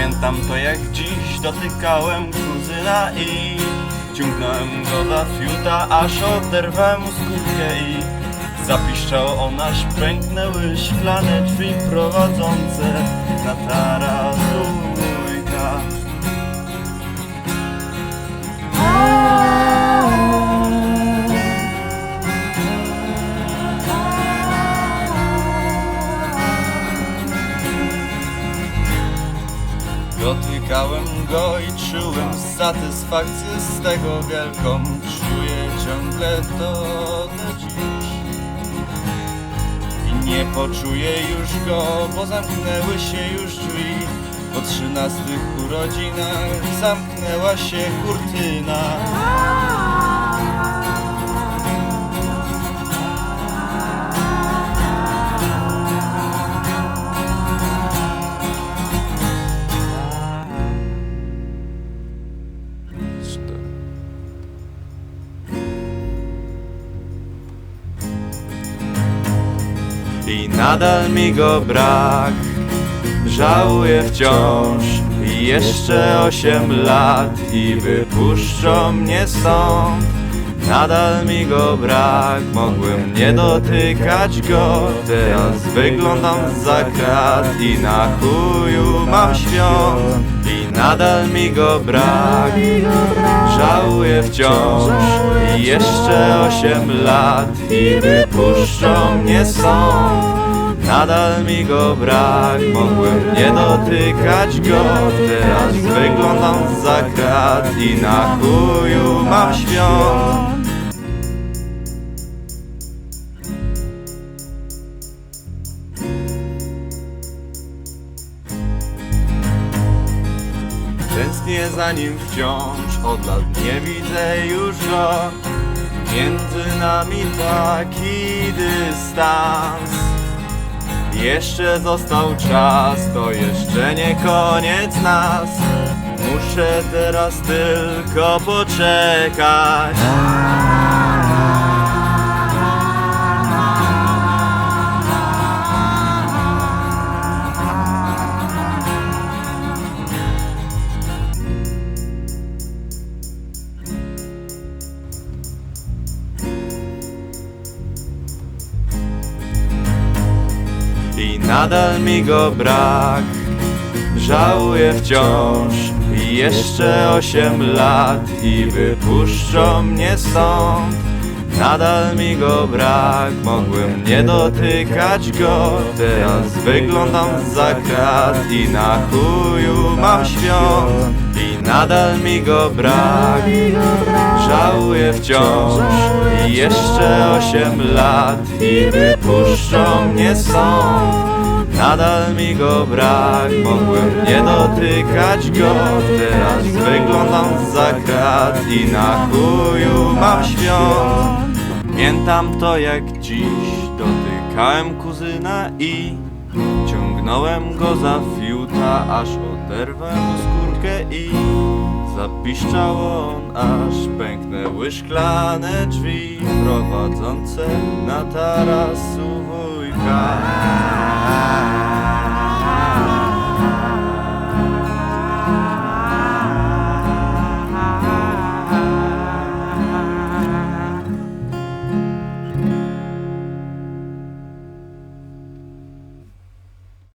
Pamiętam to jak dziś. Dotykałem kuzyna i Ciągnąłem go za fiuta, aż oderwałem mu skórkę i Zapiszczał on, aż pęknęły szklane drzwi prowadzące na taras Dotykałem go i czułem satysfakcję z tego wielką. Czuję ciągle to do dziś. I nie poczuję już go, bo zamknęły się już drzwi. Po trzynastych urodzinach zamknęła się kurtyna I nadal mi go brak. Żałuję wciąż Jeszcze osiem lat I wypuszczą mnie stąd Nadal mi go brak Mogłem nie dotykać go. Teraz wyglądam za krat I na chuju mam świąt. I nadal mi go brak. Żałuję wciąż. I Jeszcze osiem lat I wypuszczą mnie stąd. Nadal mi go brak, mogłem nie dotykać go. Teraz wyglądam za krat i na chuju mam świąt. Tęsknię za nim wciąż, od lat nie widzę już go. Między nami taki dystans. Jeszcze został czas, to jeszcze nie koniec nas Muszę teraz tylko poczekać. I nadal mi go brak. Żałuję wciąż Jeszcze osiem lat I wypuszczą mnie stąd. Nadal mi go brak Mogłem nie dotykać go. Teraz wyglądam za krat I na chuju mam świąt nadal mi go brak. Żałuję wciąż. I Jeszcze osiem lat. I wypuszczą mnie stąd. Nadal mi go brak. Mogłem nie dotykać go. Teraz wyglądam za krat. I na chuju mam świąt. Pamiętam to jak dziś. Dotykałem kuzyna i Ciągnąłem go za fiuta Aż oderwałem mu skórkę i Zapiszczał on, aż pęknęły szklane drzwi Prowadzące na tarasu wujka